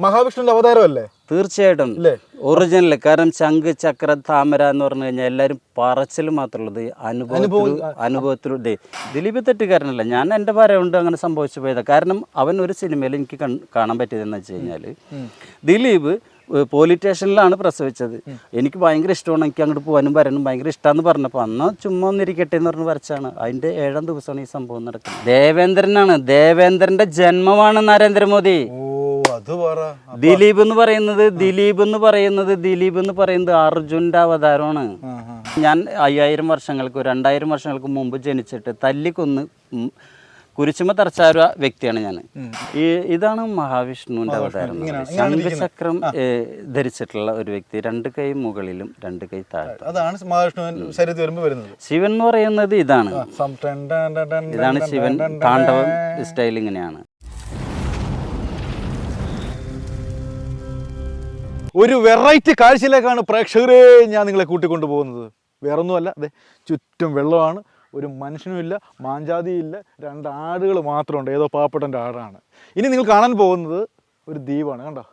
മഹാവിഷ്ണുവിന്റെ അവതാരമല്ലേ? തീർച്ചയായിട്ടും? ഒറിജിനൽ കാരണം ശംഖ് ചക്ര താമര എന്ന് പറഞ്ഞു കഴിഞ്ഞാൽ എല്ലാവരും പറച്ചിൽ മാത്രമുള്ളത് അനുഭവം അനുഭവത്തിലൂടെ ദിലീപ് തെറ്റുകാരനല്ല. ഞാൻ എന്റെ കൊണ്ട് അങ്ങനെ സംഭവിച്ചു പോയതാണ് കാരണം അവൻ ഒരു സിനിമയിൽ എനിക്ക് കാണാൻ പറ്റിയതെന്ന് വെച്ച് കഴിഞ്ഞാൽ ദിലീപ് പോലീസ് സ്റ്റേഷനിലാണ് പ്രസവിച്ചത്. എനിക്ക് ഭയങ്കര ഇഷ്ടമാണ്. എനിക്ക് അങ്ങോട്ട് പോകാനും വരാനും ഭയങ്കര ഇഷ്ടമാണെന്ന് പറഞ്ഞപ്പോൾ അന്ന് ചുമ്മാ ഒന്നിരിക്കട്ടെ എന്ന് പറഞ്ഞ് വരച്ചാണ്. അതിന്റെ ഏഴാം ദിവസമാണ് ഈ സംഭവം നടക്കുന്നത്. ദേവേന്ദ്രനാണ്. ദേവേന്ദ്രന്റെ ജന്മമാണ് നരേന്ദ്രമോദി. ദിലീപ് എന്ന് പറയുന്നത് ദിലീപ് എന്ന് പറയുന്നത് ദിലീപ് എന്ന് പറയുന്നത് അർജുന്റെ അവതാരമാണ്. ഞാൻ അയ്യായിരം വർഷങ്ങൾക്ക് രണ്ടായിരം വർഷങ്ങൾക്ക് മുമ്പ് ജനിച്ചിട്ട് തല്ലിക്കൊന്ന് കുരിശുമ തറച്ച ഒരു വ്യക്തിയാണ് ഞാൻ. ഈ ഇതാണ് മഹാവിഷ്ണുവിന്റെ അവതാരം ശംഖചക്രം ധരിച്ചിട്ടുള്ള ഒരു വ്യക്തി രണ്ട് കൈ മുകളിലും രണ്ട് കൈ താഴെ അതാണ് മഹാവിഷ്ണുവൻ ശിവൻ എന്ന് പറയുന്നത് ഇതാണ്. ഇതാണ് ശിവൻ താണ്ഡവം സ്റ്റൈൽ ഇങ്ങനെയാണ്. ഒരു വെറൈറ്റി കാഴ്ചയിലേക്കാണ് പ്രേക്ഷകരെ ഞാൻ നിങ്ങളെ കൂട്ടിക്കൊണ്ടു പോകുന്നത് വേറൊന്നുമല്ല അതെ ചുറ്റും വെള്ളമാണ് ഒരു മനുഷ്യനുമില്ല മാഞ്ചാതിയില്ല രണ്ട് ആടുകൾ മാത്രമുണ്ട് ഏതോ പാവപ്പെട്ടന്റെ ആടാണ്. ഇനി നിങ്ങൾ കാണാൻ പോകുന്നത് ഒരു ദ്വീപാണ് കണ്ടോ?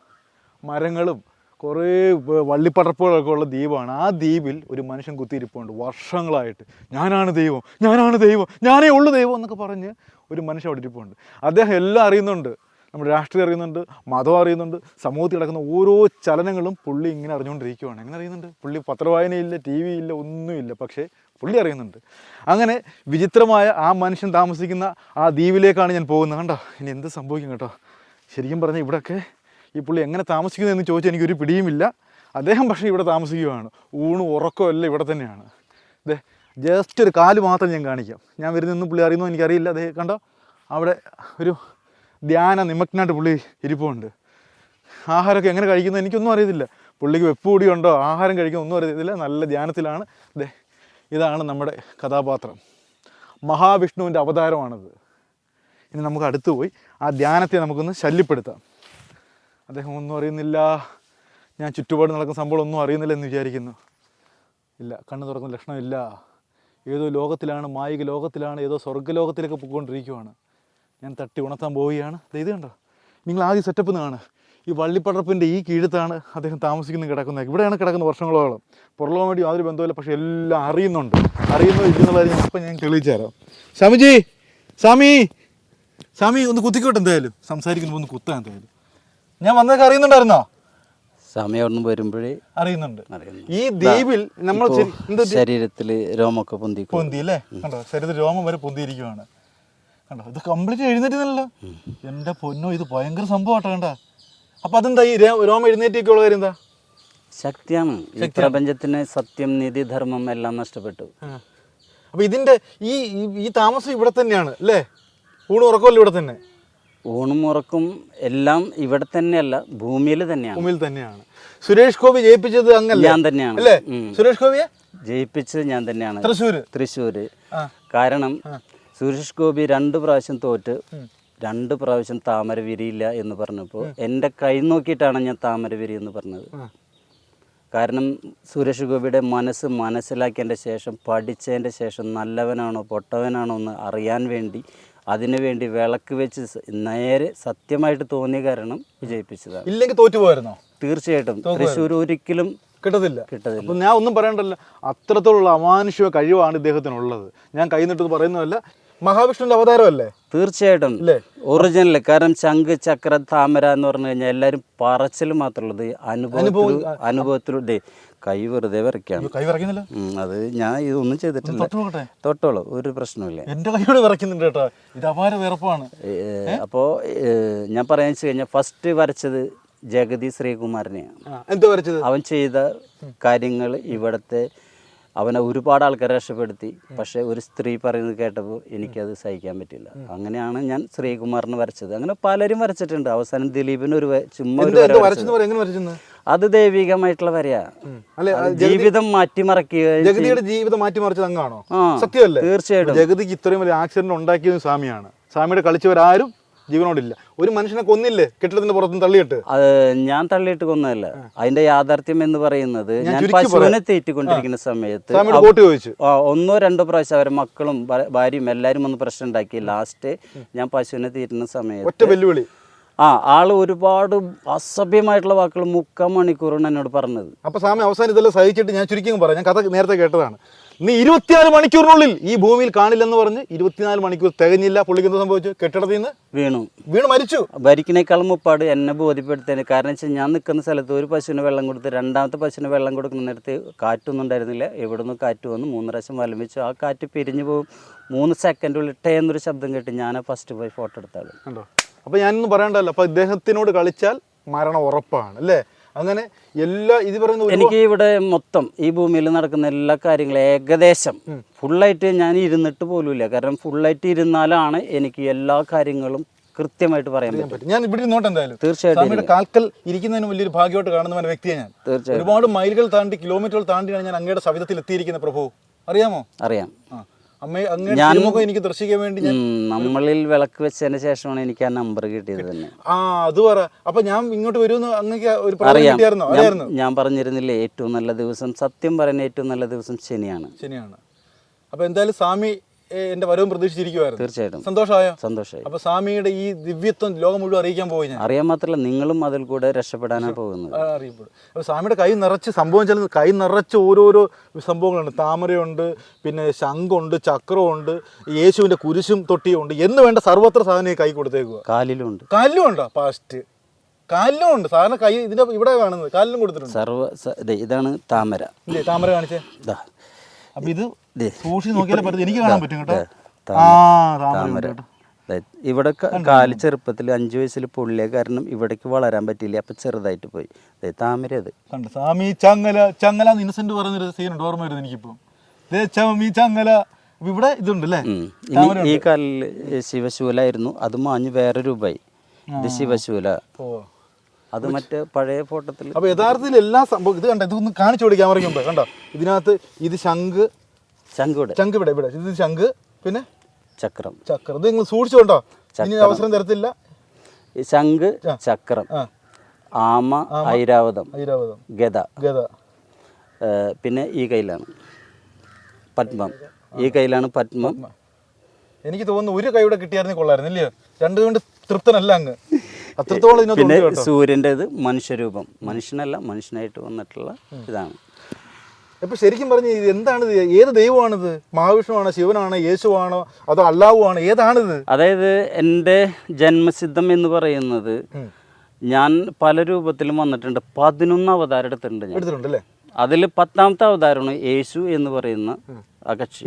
മരങ്ങളും കുറേ വള്ളിപ്പടർപ്പുകളൊക്കെ ഉള്ള ദ്വീപാണ്. ആ ദ്വീപിൽ ഒരു മനുഷ്യൻ കുത്തിയിരിപ്പുണ്ട് വർഷങ്ങളായിട്ട്. ഞാനാണ് ദൈവം ഞാനാണ് ദൈവം ഞാനേ ഉള്ളു ദൈവം എന്നൊക്കെ പറഞ്ഞ് ഒരു മനുഷ്യൻ അവിടെ ഇരിപ്പുണ്ട്. അദ്ദേഹം എല്ലാം അറിയുന്നുണ്ട്. നമ്മുടെ രാഷ്ട്രീയം അറിയുന്നുണ്ട് മതം അറിയുന്നുണ്ട് സമൂഹത്തിൽ നടക്കുന്ന ഓരോ ചലനങ്ങളും പുള്ളി ഇങ്ങനെ അറിഞ്ഞുകൊണ്ടിരിക്കുകയാണ് എങ്ങനെ അറിയുന്നുണ്ട്? പുള്ളി പത്രവായനയില്ല ടി വി ഇല്ല ഒന്നുമില്ല പക്ഷേ പുള്ളി അറിയുന്നുണ്ട്. അങ്ങനെ വിചിത്രമായ ആ മനുഷ്യൻ താമസിക്കുന്ന ആ ദ്വീപിലേക്കാണ് ഞാൻ പോകുന്നത്. കണ്ടോ? ഇനി എന്ത് സംഭവിക്കും കേട്ടോ? ശരിക്കും പറഞ്ഞാൽ ഇവിടെയൊക്കെ ഈ പുള്ളി എങ്ങനെ താമസിക്കുന്നു എന്ന് ചോദിച്ചാൽ എനിക്കൊരു പിടിയുമില്ല. അദ്ദേഹം പക്ഷേ ഇവിടെ താമസിക്കുകയാണ്. ഊണും ഉറക്കമല്ല ഇവിടെ തന്നെയാണ്. ഇതേ ജസ്റ്റ് ഒരു കാൽ മാത്രം ഞാൻ കാണിക്കാം. ഞാൻ വരുന്നൊന്നും പുള്ളി അറിയുന്നോ? എനിക്കറിയില്ല. അതേ കണ്ടോ? അവിടെ ഒരു ധ്യാന നിമഗ്നായിട്ട് പുള്ളി ഇരിപ്പുണ്ട്. ആഹാരമൊക്കെ എങ്ങനെ കഴിക്കുന്നത് എനിക്കൊന്നും അറിയത്തില്ല. പുള്ളിക്ക് വെപ്പ് കൂടിയുണ്ടോ? ആഹാരം കഴിക്കുന്ന ഒന്നും അറിയത്തില്ല. നല്ല ധ്യാനത്തിലാണ്. ദേ ഇതാണ് നമ്മുടെ കഥാപാത്രം. മഹാവിഷ്ണുവിന്റെ അവതാരമാണത്. ഇനി നമുക്ക് അടുത്ത് പോയി. ആ ധ്യാനത്തെ നമുക്കൊന്ന് ശല്യപ്പെടുത്താം. അദ്ദേഹം ഒന്നും അറിയുന്നില്ല. ഞാൻ ചുറ്റുപാട് നടക്കുന്ന സംഭവം ഒന്നും അറിയുന്നില്ല എന്ന് വിചാരിക്കുന്നു. ഇല്ല കണ്ണു തുറക്കുന്ന ലക്ഷണമില്ല. ഏതോ ലോകത്തിലാണ് മായിക ലോകത്തിലാണ് ഏതോ സ്വർഗലോകത്തിലേക്ക് പോയിക്കൊണ്ടിരിക്കുവാണ്. ഞാൻ തട്ടി ഉണർത്താൻ പോവുകയാണ്. ഇത് കണ്ടോ? നിങ്ങൾ ആദ്യം സെറ്റപ്പ് കാണുക. ഈ വള്ളിപ്പടർപ്പിന്റെ ഈ കീഴത്താണ് അദ്ദേഹം താമസിക്കുന്നത് കിടക്കുന്നത്. ഇവിടെയാണ് കിടക്കുന്ന വർഷങ്ങളോളം. പുറലോകം വേണ്ടി യാതൊരു ബന്ധമില്ല പക്ഷേ എല്ലാം അറിയുന്നുണ്ട്. അറിയുന്നോ ഇല്ലെന്നുള്ള കാര്യം ഇപ്പം ഞാൻ തെളിയിച്ചു തരാം. സ്വാമിജി സ്വാമി സ്വാമി ഒന്ന് കുത്തിക്കോട്ടെ എന്തായാലും. സംസാരിക്കുമ്പോൾ ഒന്ന് കുത്താൻ എന്തായാലും. ഞാൻ വന്നതൊക്കെ അറിയുന്നുണ്ടായിരുന്നോ? സമയം വരുമ്പോഴേ അറിയുന്നുണ്ട്. ഈ ദ്വീപിൽ നമ്മൾ ശരീരത്തിൽ രോമൊക്കെ പൊന്തി പൊന്തി അല്ലേ? കണ്ടോ? ശരീരത്തിൽ രോമം വരെ പൊന്തിയിരിക്കുവാണ്. കണ്ടോ? ഇത് കംപ്ലീറ്റ് എഴുന്നേറ്റുന്നല്ലോ എന്റെ പൊന്നോ ഇത് ഭയങ്കര സംഭവമാട്ടോ കണ്ട? അപ്പൊ അതെന്താ ഈ രോമം എഴുന്നേറ്റൊക്കെയുള്ള കാര്യം എന്താ? ശക്തിയാണ്. ഈ പ്രപഞ്ചത്തിന് സത്യം നീതി ധർമ്മം എല്ലാം നഷ്ടപ്പെട്ടു. അപ്പൊ ഇതിന്റെ ഈ ഈ- ഈ താമസം ഇവിടെ തന്നെയാണ് അല്ലേ? ഊണ് ഉറക്കമല്ലോ ഇവിടെ തന്നെ? ഊണും ഉറക്കും എല്ലാം ഇവിടെ തന്നെയല്ല ഭൂമിയിൽ തന്നെയാണ്. ഭൂമിയിൽ തന്നെയാണ്. സുരേഷ് ഗോപി ജയിപ്പിച്ചത് അങ്ങല്ലേ? ഞാൻ തന്നെയാണ്. അല്ലേ? സുരേഷ് ഗോപിയെ? ജയിപ്പിച്ചത് ഞാൻ തന്നെയാണ്. തൃശ്ശൂര്. തൃശ്ശൂര്. കാരണം സുരേഷ് ഗോപി രണ്ട് പ്രാവശ്യം തോറ്റ് രണ്ട് പ്രാവശ്യം താമര വിരിയില്ല എന്ന് പറഞ്ഞപ്പോൾ എന്റെ കൈ നോക്കിയിട്ടാണ് ഞാൻ താമര വിരി എന്ന് പറഞ്ഞത്. കാരണം സുരേഷ് ഗോപിയുടെ മനസ്സ് മനസ്സിലാക്കിയതിന്റെ ശേഷം പഠിച്ചതിന്റെ ശേഷം നല്ലവനാണോ പൊട്ടവനാണോ എന്ന് അറിയാൻ വേണ്ടി അതിനു വേണ്ടി വിളക്ക് വെച്ച് നേരെ സത്യമായിട്ട് തോന്നിയ കാരണം വിജയിപ്പിച്ചതാണ്. ഇല്ലെങ്കിൽ തോറ്റുപോയിരുന്നോ തീർച്ചയായിട്ടും. തൃശ്ശൂർ ഒരിക്കലും കിട്ടത്തില്ല. കിട്ടത്തില്ല. ഞാൻ ഒന്നും പറയണ്ടല്ലോ. അത്രത്തോളം അമാനുഷിക കഴിവാണ് ഇദ്ദേഹത്തിനുള്ളത്. ഞാൻ കൈ നിട്ടത് പറയുന്നതല്ല. മഹാവിഷ്ണുവിന്റെ അവതാരമല്ലേ? തീർച്ചയായിട്ടും? ഒറിജിനൽ കാരണം ശംഖ് ചക്ര താമര എന്ന് പറഞ്ഞു കഴിഞ്ഞാൽ എല്ലാരും പറച്ചിൽ മാത്രമുള്ളത് അനുഭവത്തിൽ അനുഭവത്തിലൂടെ കൈ വെറുതെ വരയ്ക്കാണ് കൈ വിറയ്ക്കുന്നില്ല അത് ഞാൻ ഇതൊന്നും ചെയ്തിട്ടില്ല. തൊട്ടോളൂ ഒരു പ്രശ്നമില്ല എന്റെ കൈയോട് വരയ്ക്കുന്നുണ്ട് കേട്ടോ. ഇത് അപാര വിറപ്പാണ്. അപ്പോൾ ഞാൻ പറയാന്ന് വെച്ച് കഴിഞ്ഞാൽ ഫസ്റ്റ് വരച്ചത് ജഗതി ശ്രീകുമാരനെയാണ്. വരച്ചത്? അവൻ ചെയ്ത കാര്യങ്ങൾ ഇവിടുത്തെ അവനെ ഒരുപാട് ആൾക്കാരെ രക്ഷപ്പെടുത്തി. പക്ഷേ ഒരു സ്ത്രീ പറയുന്നത് കേട്ടപ്പോൾ എനിക്കത് സഹിക്കാൻ പറ്റില്ല. അങ്ങനെയാണ് ഞാൻ ശ്രീകുമാറിന് വരച്ചത്. അങ്ങനെ പലരും വരച്ചിട്ടുണ്ട്. അവസാനം ദിലീപിന് ഒരു ചുമ്മാ അത് ദൈവികമായിട്ടുള്ള വരയാ. ജീവിതം മാറ്റിമറക്കുക ജഗതിയുടെ ജീവിതം മാറ്റിമറിച്ചത് അങ്ങാണോ? സത്യമല്ലേ? തീർച്ചയായിട്ടും. ജഗതിക്ക് ഇത്രയും വലിയ ആക്സിഡന്റ് ഉണ്ടാക്കിയത് സ്വാമിയാണ്. സ്വാമിയുടെ കളിച്ചവരാരും ജീവനോടില്ല. ഒരു മനുഷ്യനെ കൊന്നില്ലേ? കെട്ടിടത്തിന്റെ പുറത്തുനിന്ന് തള്ളിയിട്ട്? അത് ഞാൻ തള്ളിയിട്ട് കൊന്നതല്ല. അതിന്റെ യാഥാർത്ഥ്യം എന്ന് പറയുന്നത് ഞാൻ പശുവിനെ തീറ്റിക്കൊണ്ടിരിക്കുന്ന സമയത്ത് ഒന്നോ രണ്ടോ പ്രാവശ്യം അവരെ മക്കളും ഭാര്യയും എല്ലാരും ഒന്ന് പ്രശ്നം ഉണ്ടാക്കി. ലാസ്റ്റ് ഞാൻ പശുവിനെ തീറ്റുന്ന സമയത്ത് ഒറ്റ വെല്ലുവിളി. ആ ആൾ ഒരുപാട് അസഭ്യമായിട്ടുള്ള വാക്കുകൾ മുക്കാൽ മണിക്കൂറാണ് എന്നോട് പറഞ്ഞത്. അപ്പൊ സ്വാമി അവസാനം ഇതെല്ലാം സഹിച്ചിട്ട് ഞാൻ ചുരുക്കി പറയാം. ഞാൻ കഥ നേരത്തെ കേട്ടതാണ്. നീ ഇരുപത്തിനാല് മണിക്കൂറിനുള്ളിൽ ഈ ഭൂമിയിൽ കാണില്ലെന്ന് പറഞ്ഞ് ഇരുപത്തിനാല് മണിക്കൂർ തികഞ്ഞില്ല. പുള്ളിക്ക് എന്ത് സംഭവിച്ചു കെട്ടിടത്തിൽ നിന്ന് വീണു. വീണ് മരിച്ചു. ഭരിക്കണേക്കാളും മുപ്പാട് എന്നെ ബോധ്യപ്പെടുത്തേന് കാരണം വെച്ചാൽ ഞാൻ നിൽക്കുന്ന സ്ഥലത്ത് ഒരു പശുവിന് വെള്ളം കൊടുത്ത് രണ്ടാമത്തെ പശുവിന് വെള്ളം കൊടുക്കുന്ന നേരത്ത് കാറ്റൊന്നും ഉണ്ടായിരുന്നില്ല. എവിടെ നിന്ന് കാറ്റ് വന്നു മൂന്ന് പ്രാവശ്യം വലം വെച്ചു. ആ കാറ്റ് പിരിഞ്ഞു പോകും. മൂന്ന് സെക്കൻഡുള്ളിൽ ടേ എന്നൊരു ശബ്ദം കേട്ട് ഞാൻ ഫസ്റ്റ് പോയി ഫോട്ടോ എടുത്താൽ കണ്ടോ? അപ്പൊ ഞാനൊന്നും പറയണ്ടല്ലോ. അപ്പൊ ഇദ്ദേഹത്തിനോട് കളിച്ചാൽ മരണം ഉറപ്പാണ് അല്ലേ? അങ്ങനെ എല്ലാ ഇത് പറയുന്ന എനിക്ക് ഇവിടെ മൊത്തം ഈ ഭൂമിയിൽ നടക്കുന്ന എല്ലാ കാര്യങ്ങളും ഏകദേശം ഫുള്ളായിട്ട് ഞാൻ ഇരുന്നിട്ട് പോലുമില്ല. കാരണം ഫുള്ളായിട്ട് ഇരുന്നാലാണ് എനിക്ക് എല്ലാ കാര്യങ്ങളും കൃത്യമായിട്ട് പറയാൻ പറ്റും. ഞാൻ ഇവിടെ ഇരുന്നോട്ടെ എന്തായാലും? തീർച്ചയായിട്ടും കാൽക്കൽ ഇരിക്കുന്നതിന് വലിയൊരു ഭാഗ്യമായിട്ട് കാണുന്ന വ്യക്തിയാണ് ഞാൻ. തീർച്ചയായും ഒരുപാട് മൈലുകൾ താണ്ടി കിലോമീറ്ററുകൾ താണ്ടിയാണ് ഞാൻ അങ്ങയുടെ സവിധത്തിൽ എത്തിയിരിക്കുന്നത് പ്രഭു. അറിയാമോ? അറിയാം. തിരുമുഖം എനിക്ക് ദർശിക്കാൻ വേണ്ടി ഞാൻ നമ്മളിൽ വിളക്ക് വെച്ചതിന് ശേഷമാണ് എനിക്ക് ആ നമ്പർ കിട്ടിയത് തന്നെ. ആ അത് പറ. അപ്പൊ ഞാൻ ഇങ്ങോട്ട് വരുമെന്ന് അങ്ങക്ക് ഒരു അറിയാം. ഞാൻ- പറഞ്ഞിരുന്നില്ലേ ഏറ്റവും നല്ല ദിവസം സത്യം പറയുന്ന ഏറ്റവും നല്ല ദിവസം ശനിയാണ്. ശനിയാണ്. അപ്പൊ എന്തായാലും സ്വാമി എന്റെ വരവും പ്രതീക്ഷിച്ചിരിക്കുവായിരുന്നു. തീർച്ചയായിട്ടും. സന്തോഷമായോ? സന്തോഷമായി. അപ്പൊ സ്വാമിയുടെ ഈ ദിവ്യത്വം ലോകം മുഴുവൻ അറിയിക്കാൻ പോയി ഞാൻ. അറിയാൻ മാത്രമല്ല നിങ്ങളും അതിൽ കൂടെ രക്ഷപ്പെടാനാണ് പോകുന്നത്. അറിയപ്പെടും. അപ്പോൾ സ്വാമിയുടെ കൈ നിറച്ച് സംഭവം ചില കൈ നിറച്ച് ഓരോരോ സംഭവങ്ങളുണ്ട്. താമരയുണ്ട് പിന്നെ ശംഖുണ്ട് ചക്രമുണ്ട് യേശുവിന്റെ കുരിശും തൊട്ടിയുണ്ട് എന്ന് വേണ്ട സർവത്ര സാധനം കൈ കൊടുത്തേക്കുക കാലിലും ഉണ്ട്. കാലിലും ഉണ്ടോ? പാസ്റ്റ് കാലിലും ഉണ്ട്. സാധാരണ കൈ ഇതിന്റെ ഇവിടെ കാണുന്നത് കാലിലും കൊടുത്തിട്ടുണ്ട്. സർവ ഇതാണ് താമര. താമര കാണിച്ചേ? അപ്പൊ ഇത് സൂക്ഷിച്ച് നോക്കിയാലേ പറ്റും എനിക്ക് കാണാൻ പറ്റും കേട്ടോ. ആ താമര കേട്ടോ. ഇവിടെ കാലി ചെറുപ്പത്തിൽ അഞ്ചു വയസ്സിൽ പൊള്ളിയ കാരണം ഇവിടേക്ക് വളരാൻ പറ്റില്ല അപ്പൊ ചെറുതായിട്ട് പോയി. താമര അത് കണ്ട്? സ്വാമി ചങ്ങല ചങ്ങല ഇന്നസെന്റ് പറയുന്നൊരു സീനുണ്ട് ഓർമ്മ വരുന്നത് എനിക്കിപ്പോ. ചമി ചങ്ങല. ഇവിടെ ഇതുണ്ട് അല്ലേ? ഈ കാലിൽ ശിവശൂലായിരുന്നു അത് മാഞ്ഞു വേറെ രൂപമായി ഇത് ശിവശൂല. ഓ. അത് മറ്റേ പഴയ ഫോട്ടത്തിൽ അപ്പൊ യഥാർത്ഥത്തിൽ എല്ലാ സംഭവം ഇത് കണ്ട? ഇതൊന്ന് കാണിച്ചു കൊടുക്കാൻ ക്യാമറയ്ക്ക് മുമ്പേ. കണ്ടോ? ഇതിനകത്ത് ഇത് ശംഖ് ശങ്കുടെ ശംഖ് ഇവിടെ ഇവിടെ. ഇത് ശംഖ് പിന്നെ ചക്രം. ചക്രം. ഇത് നിങ്ങൾ സൂക്ഷിച്ചോണ്ടോ? ഇനി അവസരം തരത്തില്ല. ശംഖ് ചക്രം. ആമ ഐരാവതം. ഐരാവതം. ഗത ഗത പിന്നെ ഈ കയ്യിലാണ് പത്മം. ഈ കയ്യിലാണ് പത്മം. എനിക്ക് തോന്നുന്നു ഒരു കൈയുടെ കിട്ടിയായിരുന്നു കൊള്ളായിരുന്നു ഇല്ലയോ? രണ്ടു കൊണ്ട് തൃപ്തനല്ല അങ്ങ്. അത്രത്തോളം പിന്നെ സൂര്യന്റെത് മനുഷ്യരൂപം. മനുഷ്യനല്ല മനുഷ്യനായിട്ട് വന്നിട്ടുള്ള ഇതാണ്. ഇപ്പൊ ശരിക്കും പറഞ്ഞ ഇത് എന്താണ് ഏത് ദൈവമാണിത്? മഹാവിഷ്ണുവാണോ ശിവനാണോ യേശുവാണോ അതോ അള്ളാഹു ആണോ ഏതാണിത്? അതായത് എന്റെ ജന്മസിദ്ധം എന്ന് പറയുന്നത് ഞാൻ പല രൂപത്തിലും വന്നിട്ടുണ്ട്. പതിനൊന്ന് അവതാരം എടുത്തിട്ടുണ്ട് ഞാൻ. അതിൽ പത്താമത്തെ അവതാരമാണ് യേശു എന്ന് പറയുന്ന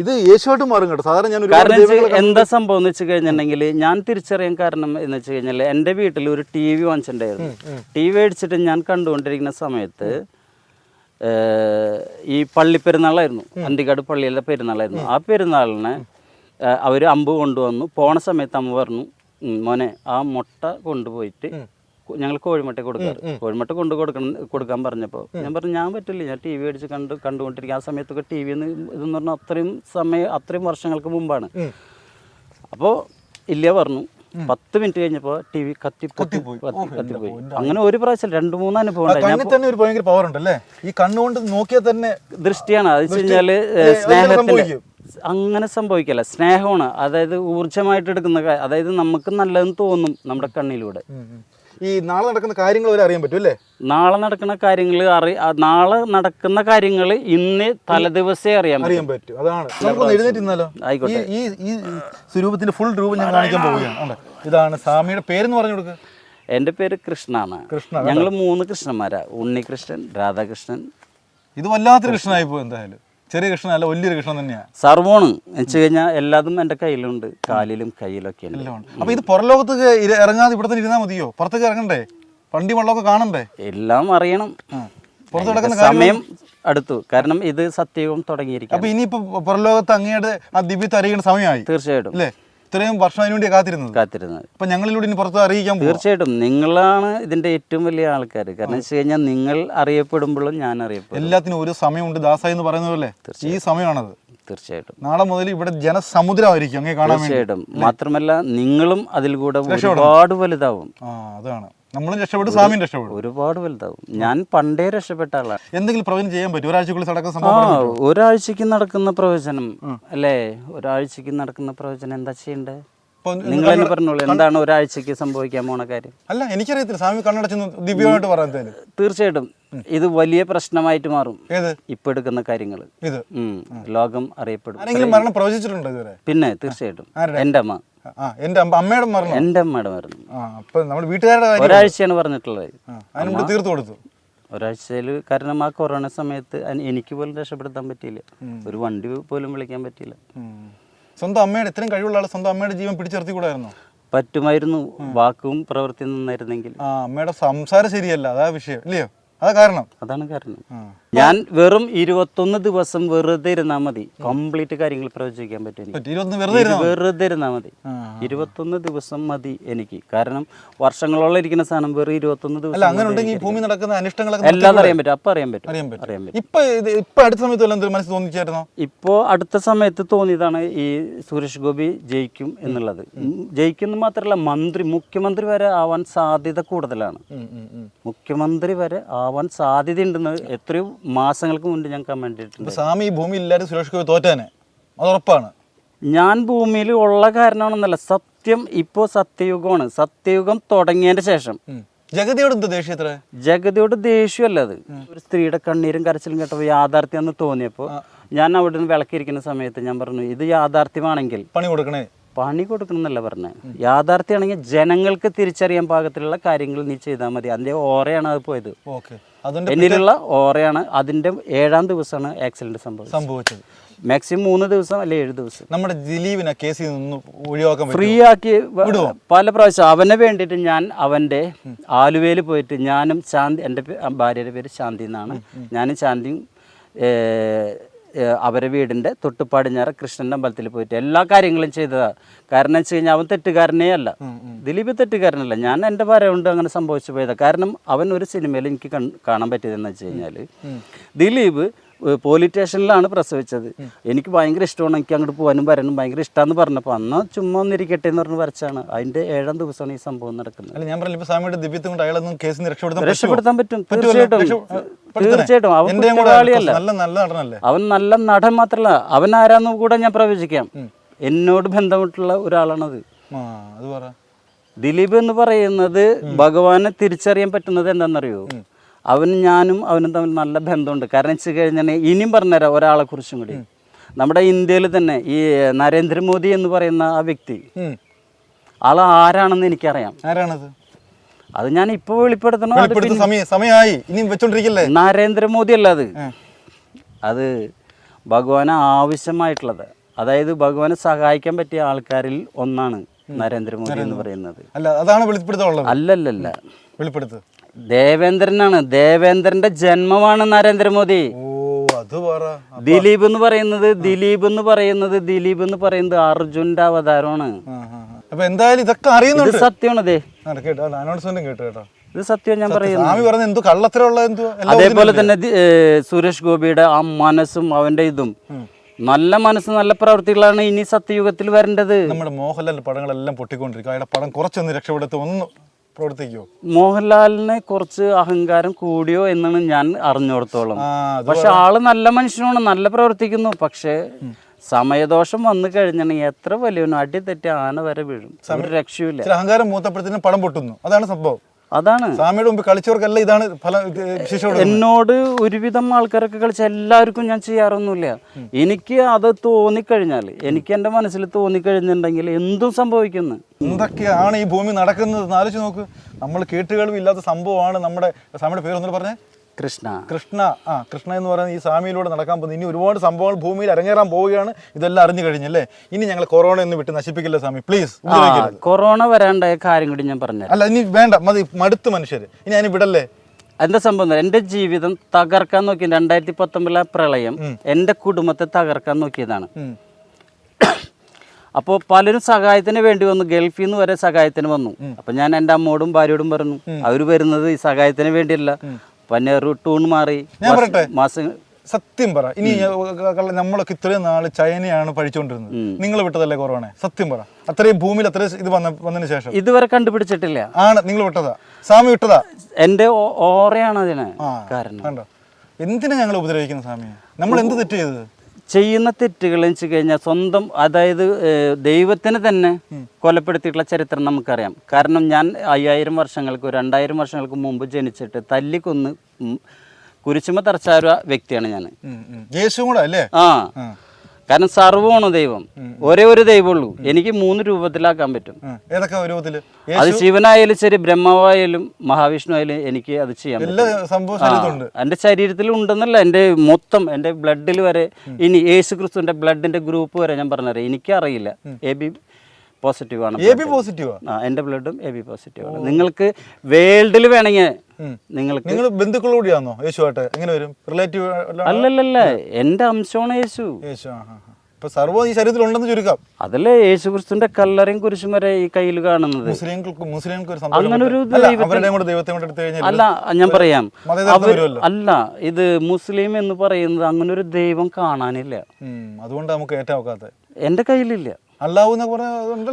ഇത് യേശുവായിട്ട് മാറും കേട്ടോ. സാധാരണ ഞാൻ കാരണം എന്താ സംഭവം എന്ന് വെച്ച് കഴിഞ്ഞിട്ടുണ്ടെങ്കിൽ ഞാൻ തിരിച്ചറിയാൻ കാരണം എന്ന് വെച്ച് കഴിഞ്ഞാൽ എന്റെ വീട്ടിൽ ഒരു ടി വി വാങ്ങിച്ചിട്ടുണ്ടായിരുന്നു. ടി വി അടിച്ചിട്ട് ഞാൻ കണ്ടുകൊണ്ടിരിക്കുന്ന സമയത്ത് ഈ പള്ളി പെരുന്നാളായിരുന്നു അന്തിക്കാട് പള്ളിയിലെ പെരുന്നാളായിരുന്നു. ആ പെരുന്നാളിന് അവർ അമ്പ് കൊണ്ടുവന്നു. പോണ സമയത്ത് അമ്മ പറഞ്ഞു മോനെ ആ മുട്ട കൊണ്ടുപോയിട്ട് ഞങ്ങൾ കോഴിമുട്ട കൊടുക്കാറ്. കോഴിമുട്ട കൊണ്ട് കൊടുക്കണം കൊടുക്കാൻ പറഞ്ഞപ്പോൾ ഞാൻ പറഞ്ഞു ഞാൻ പറ്റില്ല. ഞാൻ ടി വി അടിച്ച് കണ്ട് കണ്ടുകൊണ്ടിരിക്കുക ആ സമയത്തൊക്കെ ടി വി ഇതെന്ന് പറഞ്ഞാൽ അത്രയും സമയം അത്രയും വർഷങ്ങൾക്ക് മുമ്പാണ്. അപ്പോൾ ഇല്ല പറഞ്ഞു. പത്ത് മിനിറ്റ് കഴിഞ്ഞപ്പോൾ ടി വി കത്തി കത്തിപ്പോയി. അങ്ങനെ ഒരു പ്രാവശ്യം രണ്ട് മൂന്ന് അനുഭവം തന്നെ ഒരു ഭയങ്കര പവർ ഈ കണ്ണുകൊണ്ട് നോക്കിയാൽ തന്നെ ദൃഷ്ടിയാണ്. അത് വെച്ച് കഴിഞ്ഞാൽ ഏ, അങ്ങനെ സ്നേഹത്തിൽ അങ്ങനെ സംഭവിക്കല്ല. സ്നേഹമാണ്. അതായത് ഊർജമായിട്ട് എടുക്കുന്ന അതായത് നമുക്ക് നല്ലതെന്ന് തോന്നും നമ്മുടെ കണ്ണിലൂടെ. ഈ നാളെ നടക്കുന്ന കാര്യങ്ങൾ വരെ അറിയാൻ പറ്റും അല്ലേ? നാളെ നടക്കുന്ന കാര്യങ്ങൾ അറി നാളെ നടക്കുന്ന കാര്യങ്ങൾ ഇന്ന് തലദിവസേ അറിയാൻ അറിയാൻ പറ്റും. അതാണ്. നമുക്ക് എഴുന്നേറ്റ് ഇന്നാലോ ആയിക്കോട്ടെ. ഈ ഈ സ്വരൂപത്തിന്റെ ഫുൾ രൂപം ഞാൻ കാണിക്കാൻ പോവുകയാണ്. ഇതാണ് സ്വാമിയുടെ പേരെന്ന് പറഞ്ഞു കൊടുക്കുക എന്റെ പേര് കൃഷ്ണാണ് കൃഷ്ണ, ഞങ്ങൾ മൂന്ന് കൃഷ്ണന്മാരാ. ഉണ്ണികൃഷ്ണൻ രാധാകൃഷ്ണൻ. ഇത് വല്ലാത്തൊരു കൃഷ്ണനായി പോകും എന്തായാലും. ചെറിയ കൃഷ്ണനല്ല വലിയൊരു കൃഷ്ണൻ തന്നെയാണ് സർവോണ്. വെച്ച് കഴിഞ്ഞാൽ എല്ലാതും എന്റെ കയ്യിലുണ്ട്. കാലിലും കയ്യിലൊക്കെ ഉണ്ട്. അപ്പൊ ഇത് പുറലോകത്തേക്ക് ഇറങ്ങാതെ ഇവിടെ തന്നെ ഇരുന്നാൽ മതിയോ? പുറത്തേക്ക് ഇറങ്ങണ്ടേ? വണ്ടി വെള്ളമൊക്കെ കാണണ്ടേ? എല്ലാം അറിയണം. സമയം അടുത്തു. കാരണം ഇത് സത്യവും തുടങ്ങിയിരിക്കും അപ്പൊ ഇനിയിപ്പോ പുറലോകത്ത് അങ്ങയുടെ ആ ദിവ്യത്തെ അറിയേണ്ട സമയമായി. തീർച്ചയായിട്ടും. അല്ലേ? ഇത്രയും വർഷം അതിനുവേണ്ടി കാത്തിരുന്നത്. കാത്തിരുന്നത്. അപ്പൊ ഞങ്ങളിലൂടെ ഇനി പുറത്ത് അറിയിക്കാൻ പോകും തീർച്ചയായിട്ടും. നിങ്ങളാണ് ഇതിന്റെ ഏറ്റവും വലിയ ആൾക്കാർ കാരണം വെച്ച് കഴിഞ്ഞാൽ നിങ്ങൾ അറിയപ്പെടുമ്പോഴും ഞാൻ അറിയപ്പെടും. എല്ലാത്തിനും ഒരു സമയമുണ്ട് ദാസായി എന്ന് പറയുന്നത് പോലെ. ഈ സമയമാണത്. തീർച്ചയായിട്ടും. നാളെ മുതൽ ഇവിടെ ജനസമുദ്രമായിരിക്കും. തീർച്ചയായിട്ടും. മാത്രമല്ല നിങ്ങളും അതിൽ കൂടെ ഒരുപാട് വലുതാവും. അതാണ്. നമ്മളും രക്ഷപ്പെടും സ്വാമിയും രക്ഷപ്പെടും ഒരുപാട് വലുതാവും. ഞാൻ പണ്ടേ രക്ഷപ്പെട്ട ആളാണ് എന്തെങ്കിലും പ്രവചനം ചെയ്യാൻ പറ്റും ഒരാഴ്ചക്കുള്ളിൽ നടക്കുന്ന ആ സംഭവം ഒരാഴ്ചക്ക് നടക്കുന്ന പ്രവചനം അല്ലേ? ഒരാഴ്ചക്ക് നടക്കുന്ന പ്രവചനം എന്താ ചെയ്യണ്ടേ? നിങ്ങൾ തന്നെ പറഞ്ഞോളൂ എന്താണ് ഒരാഴ്ചക്ക് സംഭവിക്കാൻ പോണ കാര്യം? അല്ല എനിക്കറിയത്തില്ല. സ്വാമി കണ്ണടച്ചെന്ന് ദിവ്യമായിട്ട് പറയാൻ തീർച്ചയായിട്ടും. ഇത് വലിയ പ്രശ്നമായിട്ട് മാറും. ഇപ്പൊ എടുക്കുന്ന കാര്യങ്ങൾ ഇത്? ലോകം അറിയപ്പെടും. മരണം പ്രവചിച്ചിട്ടുണ്ട് ഇതുവരെ? പിന്നെ തീർച്ചയായിട്ടും. എന്റെ അമ്മ. എന്റെ അമ്മ- അമ്മയുടെ മരണം. എന്റെ അമ്മയുടെ മരണം. അപ്പൊ നമ്മുടെ വീട്ടുകാരുടെ ഒരാഴ്ചയാണ് പറഞ്ഞിട്ടുള്ളത്. ആ, അതിന് തീർത്തു കൊടുത്തു. ഒരാഴ്ചയിൽ കാരണം ആ കൊറോണ സമയത്ത് എനിക്ക് പോലും രക്ഷപ്പെടുത്താൻ പറ്റിയില്ല. ഒരു വണ്ടി പോലും വിളിക്കാൻ പറ്റിയില്ല. സ്വന്തം അമ്മയുടെ ഇത്രയും കഴിവുള്ള ആൾ സ്വന്തം അമ്മയുടെ ജീവൻ പിടിച്ചിറത്തി കൂടായിരുന്നോ പറ്റുമായിരുന്നു വാക്കും പ്രവൃത്തി നന്നായിരുന്നെങ്കിൽ. ആ അമ്മയുടെ സംസാരം ശരിയല്ല അതാ വിഷയം ഇല്ലയോ? അതാ കാരണം. അതാണ് കാരണം. ഞാൻ വെറും ഇരുപത്തൊന്ന് ദിവസം വെറുതെ ഇരുന്നാൽ മതി. കംപ്ലീറ്റ് കാര്യങ്ങൾ പ്രവചിക്കാൻ പറ്റും. വെറുതെ ഇരുന്നോ? ഇരുന്നാൽ മതി. ഇരുപത്തൊന്ന് ദിവസം മതി എനിക്ക്. കാരണം വർഷങ്ങളോളം ഇരിക്കുന്ന സാധനം വെറും ഇരുപത്തൊന്ന് ദിവസം അങ്ങനെ ഭൂമി നടക്കുന്ന അനുഷ്ഠാനങ്ങളൊക്കെ എല്ലാം അറിയാൻ പറ്റും. അപ്പൊ അറിയാൻ പറ്റും. അറിയാൻ പറ്റും. ഇപ്പൊ ഇപ്പൊ അടുത്ത സമയത്ത് തോന്നിച്ചായിരുന്നോ ഇപ്പോൾ അടുത്ത സമയത്ത് തോന്നിയതാണ് ഈ സുരേഷ് ഗോപി ജയിക്കും എന്നുള്ളത്. ജയിക്കുന്ന മാത്രമല്ല മന്ത്രി മുഖ്യമന്ത്രി വരെ ആവാൻ സാധ്യത കൂടുതലാണ്. മുഖ്യമന്ത്രി വരെ ആവാൻ സാധ്യതയുണ്ടെന്ന് എത്രയോ മാസങ്ങൾക്ക് മുൻപ് ഞാൻ കമന്റ് ഇട്ടിട്ടുണ്ട്. സ്വാമി ഈ ഭൂമി ഇല്ലാതെ സുരേഷ് ഗോപി തോറ്റാനെ. അത് ഉറപ്പാണ്. ഞാൻ ഭൂമിയിൽ ഉള്ള കാരണമാണെന്നല്ല സത്യം ഇപ്പോൾ സത്യയുഗമാണ്. സത്യയുഗം തുടങ്ങിയതിന്റെ ശേഷം. ജഗതിയോട് എന്താ ദേഷ്യം എത്ര ജഗതിയോട് ദേഷ്യമല്ല അത്. ഒരു സ്ത്രീയുടെ കണ്ണീരും കരച്ചിലും കേട്ടപ്പോൾ യാഥാർത്ഥ്യം എന്ന് തോന്നിയപ്പോൾ ഞാൻ അവിടെ നിന്ന് വിളക്കിയിരിക്കുന്ന സമയത്ത് ഞാൻ പറഞ്ഞു ഇത് യാഥാർത്ഥ്യമാണെങ്കിൽ പണി കൊടുക്കണേ. പണി കൊടുക്കണമെന്നല്ല പറഞ്ഞത് യാഥാർത്ഥ്യമാണെങ്കിൽ ജനങ്ങൾക്ക് തിരിച്ചറിയാൻ പാകത്തിലുള്ള കാര്യങ്ങൾ നീ ചെയ്താൽ മതി. അതിന്റെ ഓറയാണ് അത് പോയത്. ഓക്കെ. എന്നിലുള്ള ഓറയാണ് അതിന്റെ ഏഴാം ദിവസമാണ് ആക്സിഡന്റ് സംഭവിച്ചത്. സംഭവിച്ചത്. മാക്സിമം മൂന്ന് ദിവസം അല്ലെ ഏഴ് ദിവസം? നമ്മുടെ ദിലീപിനെ കേസിൽ നിന്ന് ഒഴിവാക്കാൻ ഫ്രീ ആക്കി പല പ്രാവശ്യം അവനെ വേണ്ടിയിട്ട് ഞാൻ അവന്റെ ആലുവയിൽ പോയിട്ട് ഞാനും ശാന്തി എന്റെ ഭാര്യയുടെ പേര് ശാന്തി എന്നാണ്. ഞാനും ശാന്തിയും അവരെ വീടിന്റെ തൊട്ട് പടിഞ്ഞാറ് കൃഷ്ണന്റെ അമ്പലത്തിൽ പോയിട്ട് എല്ലാ കാര്യങ്ങളും ചെയ്തതാണ് കാരണം വെച്ച് കഴിഞ്ഞാൽ അവൻ തെറ്റുകാരനേ അല്ല. ദിലീപ് തെറ്റുകാരനല്ല. ഞാൻ എന്റെ കൊണ്ട് അങ്ങനെ സംഭവിച്ചു പോയതാണ് കാരണം അവൻ ഒരു സിനിമയിൽ എനിക്ക് കാണാൻ പറ്റിയതെന്ന് വെച്ച് കഴിഞ്ഞാൽ ദിലീപ് പോലീസ് സ്റ്റേഷനിലാണ് പ്രസവിച്ചത്. എനിക്ക് ഭയങ്കര ഇഷ്ടമാണ് എനിക്ക് അങ്ങോട്ട് പോകാനും വരാനും ഭയങ്കര ഇഷ്ടമാണെന്ന് പറഞ്ഞപ്പോൾ അന്ന് ചുമ്മാ ഒന്നിരിക്കട്ടെ എന്ന് പറഞ്ഞ് വരച്ചാണ്. അതിന്റെ ഏഴാം ദിവസമാണ് ഈ സംഭവം നടക്കുന്നത്. ഞാൻ പറഞ്ഞില്ല ഇപ്പൊ സ്വാമിയുടെ ദിവ്യത്വം കൊണ്ട് അയാളൊന്നും കേസിൽ നിന്ന് രക്ഷപ്പെടുത്താൻ രക്ഷപ്പെടുത്താൻ പറ്റും? തീർച്ചയായിട്ടും. തീർച്ചയായിട്ടും. അവൻ കുറ്റവാളിയല്ല അവൻ നല്ല നടൻ മാത്രല്ല. അവൻ ആരാന്ന് കൂടെ ഞാൻ പ്രവചിക്കാം. എന്നോട് ബന്ധപ്പെട്ടുള്ള ഒരാളാണത്. ദിലീപ് എന്ന് പറയുന്നത് ഭഗവാനെ തിരിച്ചറിയാൻ പറ്റുന്നത് എന്താണെന്നറിയോ? അവൻ ഞാനും അവനും തമ്മിൽ നല്ല ബന്ധമുണ്ട്. കാരണം വെച്ച് കഴിഞ്ഞാൽ ഇനിയും പറഞ്ഞുതരാം ഒരാളെ കുറിച്ചും കൂടി. നമ്മുടെ ഇന്ത്യയിൽ തന്നെ ഈ നരേന്ദ്രമോദി എന്ന് പറയുന്ന ആ വ്യക്തി ആൾ ആൾ ആരാണെന്ന് എനിക്കറിയാം. ആരാണത്? അത് ഞാൻ ഇപ്പോൾ വെളിപ്പെടുത്തണോ? സമയമായി. ഇനി വെച്ചോണ്ടിരിക്കല്ലേ? നരേന്ദ്രമോദി അല്ല അത്. അത് ഭഗവാന് ആവശ്യമായിട്ടുള്ളത്. അതായത് ഭഗവാനെ സഹായിക്കാൻ പറ്റിയ ആൾക്കാരിൽ ഒന്നാണ് നരേന്ദ്രമോദി എന്ന് പറയുന്നത്. അല്ല അതാണ് അല്ലല്ലല്ല. വെളിപ്പെടുത്ത്. ദേവേന്ദ്രനാണ്. ദേവേന്ദ്രന്റെ ജന്മമാണ് നരേന്ദ്രമോദി. ദിലീപ് എന്ന് പറയുന്നത് ദിലീപ് എന്ന് പറയുന്നത് ദിലീപ് എന്ന് പറയുന്നത് അർജുന്റെ അവതാരമാണ്. അപ്പൊ എന്തായാലും ഇതൊക്കെ ഇത് അറിയുന്നുണ്ട് സത്യമാണ് കേട്ടോ. അനൗൺസ്മെന്റും കേട്ടോ കേട്ടോ. ഇത് സത്യം. ഞാൻ പറയുന്നു അതേപോലെ തന്നെ സുരേഷ് ഗോപിയുടെ ആ മനസ്സും അവന്റെ ഇതും. നല്ല മനസ്സ് നല്ല പ്രവൃത്തികളാണ് ഇനി സത്യയുഗത്തിൽ വരേണ്ടത്. നമ്മുടെ മോഹൻലാൽ പടങ്ങളെല്ലാം പൊട്ടിക്കൊണ്ടിരിക്കും. അയാളുടെ പടം കുറച്ചൊന്ന് രക്ഷപ്പെടുത്തു ഒന്ന് പ്രവർത്തിക്കുമോ മോഹൻലാലിനെ കുറച്ച് അഹങ്കാരം കൂടിയോ എന്നാണ് ഞാൻ അറിഞ്ഞോടത്തോളം. പക്ഷെ ആൾ നല്ല മനുഷ്യനാണ് നല്ല പ്രവർത്തിക്കുന്നു. പക്ഷേ സമയദോഷം വന്നു കഴിഞ്ഞാൽ എത്ര വലിയവനും അടി തെറ്റി ആന വരെ വീഴും. ഒരു രക്ഷയുമില്ല. അഹങ്കാരം മൂത്തപ്പോഴത്തേനും പടം പൊട്ടുന്നു. അതാണ് സംഭവം. അതാണ്. സ്വാമിയുടെ മുമ്പ് കളിച്ചവർക്കെല്ലാം ഇതാണ് ഫലം ഇത് ശിക്ഷ എന്നോട് ഒരുവിധം ആൾക്കാരൊക്കെ കളിച്ച എല്ലാവർക്കും ഞാൻ ചെയ്യാറൊന്നുമില്ല. എനിക്ക് അത് തോന്നിക്കഴിഞ്ഞാൽ എനിക്ക് എന്റെ മനസ്സിൽ തോന്നിക്കഴിഞ്ഞിട്ടുണ്ടെങ്കിൽ എന്തും സംഭവിക്കുന്നു. എന്തൊക്കെയാണ് ഈ ഭൂമി നടക്കുന്നത് ആലോചിച്ച് നോക്ക്. നമ്മൾ കേട്ടുകളും ഇല്ലാത്ത സംഭവമാണ് നമ്മുടെ സ്വാമിയുടെ പേര് ഒന്നും പറഞ്ഞേ. കൃഷ്ണ. കൃഷ്ണ. ആ കൃഷ്ണ എന്ന് പറയുന്ന ഈ സ്വാമിയിലൂടെ നടക്കാൻ പോകുന്നത് ഇനി ഒരുപാട് സംഭവങ്ങൾ ഭൂമിയിൽ അരങ്ങേറാൻ പോവുകയാണ്. ഇതെല്ലാം അറിഞ്ഞു കഴിഞ്ഞല്ലേ? ഇനി ഞങ്ങൾ കൊറോണ എന്ന് വിട്ട് നശിപ്പിക്കില്ല സ്വാമി. പ്ലീസ് കൊറോണ വരാണ്ടായ കാര്യം കൂടി ഞാൻ പറഞ്ഞു അല്ല ഇനി വേണ്ട. മതി മടുത്ത് മനുഷ്യർ ഇനി ഞാൻ വിടല്ലേ? എന്താ സംഭവം എന്റെ എന്റെ ജീവിതം തകർക്കാൻ നോക്കി രണ്ടായിരത്തി പത്തൊമ്പതിലെ പ്രളയം എന്റെ കുടുംബത്തെ തകർക്കാൻ നോക്കിയതാണ്. അപ്പോ അപ്പോൾ പലരും സഹായത്തിന് വേണ്ടി വന്നു. ഗൾഫിൽ നിന്ന് വരെ സഹായത്തിന് വന്നു. അപ്പം ഞാൻ എന്റെ അമ്മോടും ഭാര്യയോടും പറഞ്ഞു. അവർ വരുന്നത് ഈ സഹായത്തിന് വേണ്ടിയല്ല. പിന്നെ ടൂൺ മാറി. ഞാൻ പറയട്ടെ? മാസം സത്യം പറ. ഇനി നമ്മളൊക്കെ ഇത്രയും നാൾ ചൈനയാണ് പഠിച്ചുകൊണ്ടിരുന്നത് നിങ്ങൾ വിട്ടതല്ലേ കൊറോണ? സത്യം പറ. അത്രയും ഭൂമിയിൽ അത്രയും ഇത് വന്ന വന്നതിന് ശേഷം. ഇതുവരെ കണ്ടുപിടിച്ചിട്ടില്ല. ആണ്. നിങ്ങൾ വിട്ടതാ. സ്വാമി വിട്ടതാ. എന്റെ ഓറയാണ് അതിന് കാരണം. എന്തിനാ ഞങ്ങൾ ഉപദ്രവിക്കുന്നത് സ്വാമിയെ? നമ്മൾ എന്ത് തെറ്റ് ചെയ്തത്? ചെയ്യുന്ന തെറ്റുകൾ വെച്ച് കഴിഞ്ഞാൽ സ്വന്തം അതായത് ദൈവത്തിന് തന്നെ കൊലപ്പെടുത്തിയിട്ടുള്ള ചരിത്രം നമുക്കറിയാം. കാരണം ഞാൻ അയ്യായിരം വർഷങ്ങൾക്ക് രണ്ടായിരം വർഷങ്ങൾക്ക് മുമ്പ് ജനിച്ചിട്ട് തല്ലിക്കൊന്ന് കുരിശുമ തറച്ച ഒരു വ്യക്തിയാണ് ഞാൻ. ആ. കാരണം സർവമാണ് ദൈവം. ഒരേ ഒരു ദൈവമുള്ളൂ. എനിക്ക് മൂന്ന് രൂപത്തിലാക്കാൻ പറ്റും. ഏതൊക്കെ അത് ശിവനായാലും ശരി ബ്രഹ്മാവായാലും മഹാവിഷ്ണു ആയാലും എനിക്ക് അത് ചെയ്യാൻ പറ്റും. എന്റെ ശരീരത്തിൽ ഉണ്ടെന്നല്ല എന്റെ മൊത്തം എന്റെ ബ്ലഡിൽ വരെ ഇനി യേശു ക്രിസ്തുവിന്റെ ബ്ലഡിന്റെ ഗ്രൂപ്പ് വരെ ഞാൻ പറഞ്ഞുതരാം. എനിക്കറിയില്ല. എ ബി പോസിറ്റീവ് ആണ് എ ബി പോസിറ്റീവാ? ആ എന്റെ ബ്ലഡും എ ബി പോസിറ്റീവ് ആണ് നിങ്ങൾക്ക് വേൾഡിൽ വേണമെങ്കിൽ നിങ്ങൾക്ക് നിങ്ങൾ ബന്ധുക്കളോടെയാണോ യേശുവായിട്ട് എങ്ങനെ വരും? റിലേറ്റീവ് അല്ലല്ലല്ല എന്റെ അംശമാണ് യേശു. യേശു ആ ആ, ആ. ഇപ്പൊ സർവം ഈ ശരീരത്തിലുണ്ടെന്ന് ചുരുക്കാം. അതല്ലേ യേശു ക്രിസ്തുവിന്റെ കല്ലറയും കുരിശും വരെ ഈ കയ്യിൽ കാണുന്നത്. ഒരു അങ്ങനെ ഒരു അല്ല, ദൈവത്തെ- അവരുടെയും കൂടെ ദൈവത്തെ കൊണ്ട് എടുത്തു കഴിഞ്ഞാൽ അല്ല ഞാൻ പറയാം. അല്ല ഇത് മുസ്ലിം എന്ന് പറയുന്നത് അങ്ങനെ ഒരു ദൈവം കാണാനില്ല. അതുകൊണ്ട് നമുക്ക് ഏറ്റവും എന്റെ കയ്യിലില്ല.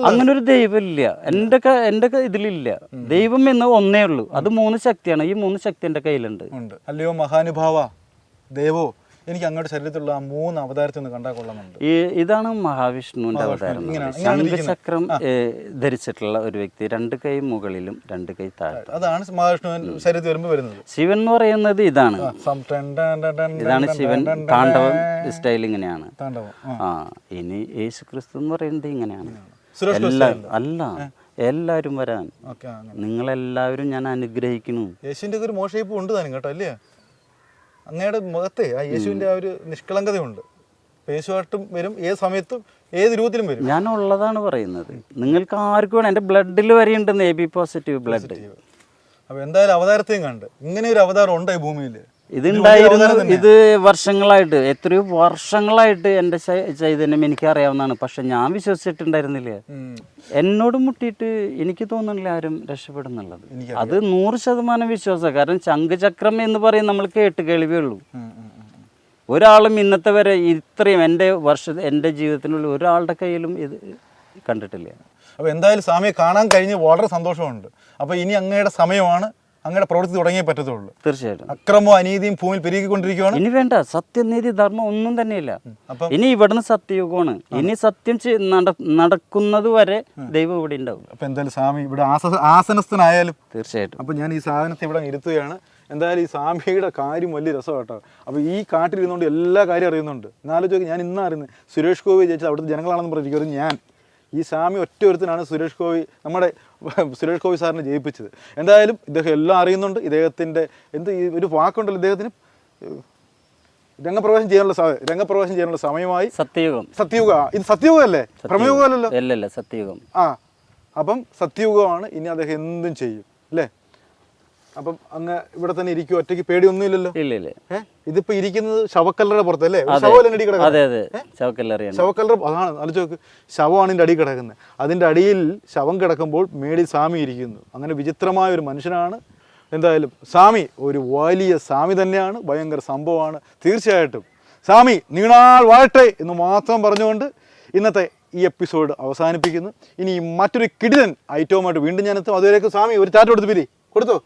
അങ്ങനെ ഒരു ദൈവമില്ല. ഇല്ല എന്റെ എന്റെ ഇതിലില്ല. ദൈവം എന്ന് ഒന്നേ ഉള്ളൂ. അത് മൂന്ന് ശക്തിയാണ്. ഈ മൂന്ന് ശക്തി എന്റെ കയ്യിലുണ്ട്. അല്ലയോ മഹാനുഭാവ ദേവോ എനിക്ക് അങ്ങോട്ട് ശരീരത്തിലുള്ള ആ മൂന്ന് അവതാരത്തിൽ നിന്ന് കണ്ടാൽ കൊള്ളുന്നുണ്ട് ഈ ഇതാണ് മഹാവിഷ്ണുവിന്റെ അവതാരം ശംഖചക്രം ധരിച്ചിട്ടുള്ള ഒരു വ്യക്തി രണ്ട് കൈ മുകളിലും രണ്ട് കൈ താഴെ അതാണ് മഹാവിഷ്ണു ശരീരത്തിൽ വരുമ്പോൾ വരുന്നത്. ശിവൻ എന്ന് പറയുന്നത് ഇതാണ്. ഇതാണ് ശിവൻ താണ്ഡവം സ്റ്റൈൽ ഇങ്ങനെയാണ്. ആ. ഇനി യേശു ക്രിസ്തു എന്ന് പറയുന്നത് ഇങ്ങനെയാണ്. അല്ല. എല്ലാവരും വരാൻ. നിങ്ങളെല്ലാവരും ഞാൻ അനുഗ്രഹിക്കുന്നു. യേശുവിന്റെ ഒരു മോശയിപ്പ് ഉണ്ട് താനും കേട്ടോ അല്ലേ? അങ്ങയുടെ മുഖത്തെ ആ യേശുവിന്റെ ആ ഒരു നിഷ്കളങ്കതയുണ്ട്. യേശുവായിട്ടും വരും ഏത് സമയത്തും ഏത് രൂപത്തിലും വരും. ഞാൻ ഉള്ളതാണ് പറയുന്നത്. നിങ്ങൾക്ക് ആർക്കും വേണം എന്റെ ബ്ലഡിൽ വരെ ഉണ്ടെന്ന് എ ബി പോസിറ്റീവ് ബ്ലഡ്. അപ്പൊ എന്തായാലും അവതാരത്തെയും കണ്ട്. ഇങ്ങനെ ഒരു അവതാരം ഉണ്ട് ഈ ഭൂമിയിൽ? ഇതുണ്ടായിരുന്നു ഇത് വർഷങ്ങളായിട്ട് എത്രയോ വർഷങ്ങളായിട്ട് എന്റെ ചൈ- ചൈതന്യം എനിക്ക് അറിയാവുന്നതാണ് പക്ഷെ ഞാൻ വിശ്വസിച്ചിട്ടുണ്ടായിരുന്നില്ല. എന്നോട് മുട്ടിയിട്ട് എനിക്ക് തോന്നുന്നില്ല ആരും രക്ഷപ്പെടുന്നുള്ളത്. അത് നൂറ് ശതമാനം വിശ്വാസം കാരണം ശംഖചക്രം എന്ന് പറയും നമ്മൾ കേട്ട് കേൾവിയുള്ളൂ ഉള്ളൂ. ഒരാളും ഇന്നത്തെ വരെ ഇത്രയും എന്റെ വർഷ എന്റെ ജീവിതത്തിനുള്ളിൽ ഒരാളുടെ കയ്യിലും ഇത് കണ്ടിട്ടില്ല. അപ്പോൾ എന്തായാലും സ്വാമിയെ കാണാൻ കഴിഞ്ഞ് വളരെ സന്തോഷമുണ്ട്. അപ്പോൾ ഇനി അങ്ങയുടെ സമയമാണ്. അങ്ങയുടെ പ്രവൃത്തി തുടങ്ങിയേ പറ്റത്തുള്ളൂ. തീർച്ചയായിട്ടും. അക്രമവും അനീതിയും ഭൂമിയിൽ പെരുകിക്കൊണ്ടിരിക്കുകയാണ് ഇനി വേണ്ട സത്യനീതി ധർമ്മം ഒന്നും തന്നെയില്ല. അപ്പം ഇനി ഇവിടുന്ന് സത്യയുഗമാണ്. ഇനി സത്യം നട- നടക്കുന്നത് വരെ ദൈവം ഇവിടെ ഉണ്ടാവും. അപ്പൊ എന്തായാലും സ്വാമി ഇവിടെ ആസനസ്ഥനായാലും. തീർച്ചയായിട്ടും. അപ്പൊ ഞാൻ ഈ സാധനത്തെ ഇവിടെ ഇരുത്തുകയാണ്. എന്തായാലും ഈ സ്വാമിയുടെ കാര്യം വലിയ രസം കേട്ടോ അപ്പോൾ ഈ കാട്ടിലിരുന്നുകൊണ്ട് എല്ലാ കാര്യം അറിയുന്നുണ്ട്. എന്നാലോചിച്ച് ഞാൻ ഇന്നാ അറിയുന്നത്. സുരേഷ് ഗോപി ജയിച്ചത് അവിടുത്തെ ജനങ്ങളാണെന്ന് പറഞ്ഞിരിക്കുന്നത് ഞാൻ. ഈ സ്വാമി ഒറ്റ ഒരുത്തനാണ് സുരേഷ് ഗോപി നമ്മുടെ സുരേഷ് ഗോപി സാറിനെ ജയിപ്പിച്ചത്. എന്തായാലും ഇദ്ദേഹം എല്ലാം അറിയുന്നുണ്ട്. ഇദ്ദേഹത്തിന്റെ എന്ത് ഈ ഒരു വാക്കുണ്ടല്ലോ ഇദ്ദേഹത്തിന്? രംഗപ്രവേശം ചെയ്യാനുള്ള സമയം രംഗപ്രവേശം ചെയ്യാനുള്ള സമയമായി. സത്യയുഗം. സത്യയുഗ ഇത് സത്യയുഗമല്ലേ? പ്രമയുഗമല്ലോ അല്ലല്ല സത്യയുഗം. ആ അപ്പം സത്യയുഗമാണ്. ഇനി അദ്ദേഹം എന്തും ചെയ്യും അല്ലേ? അപ്പം അങ്ങ് ഇവിടെ തന്നെ ഇരിക്കും ഒറ്റയ്ക്ക് പേടിയൊന്നുമില്ലല്ലോ? ഇല്ല ഇല്ല. ഏ? ഇതിപ്പോ ഇരിക്കുന്നത് ശവക്കല്ലറുടെ പുറത്തല്ലേ? അല്ലേ ശവമല്ലേ അടി കിടക്കുന്നത്? അതെ അതെ. ശവക്കല്ലറ അതാണ് ആലോചിച്ച് നോക്ക്. ശവമാണ് ഇതിന്റെ അടി കിടക്കുന്നത്. അതിന്റെ അടിയിൽ ശവം കിടക്കുമ്പോൾ മേടി സ്വാമി ഇരിക്കുന്നു. അങ്ങനെ വിചിത്രമായ ഒരു മനുഷ്യനാണ്. എന്തായാലും സ്വാമി ഒരു വലിയ സ്വാമി തന്നെയാണ്. ഭയങ്കര സംഭവമാണ്. തീർച്ചയായിട്ടും. സ്വാമി നീണാൾ വാഴട്ടെ എന്ന് മാത്രം പറഞ്ഞുകൊണ്ട് ഇന്നത്തെ ഈ എപ്പിസോഡ് അവസാനിപ്പിക്കുന്നു. ഇനി മറ്റൊരു കിടിലൻ ഐറ്റവുമായിട്ട് വീണ്ടും ഞാനെത്തും അതുവരേക്കും സ്വാമി ഒരു ചാറ്റ് കൊടുത്ത് പിരി. കൊടുത്തോ?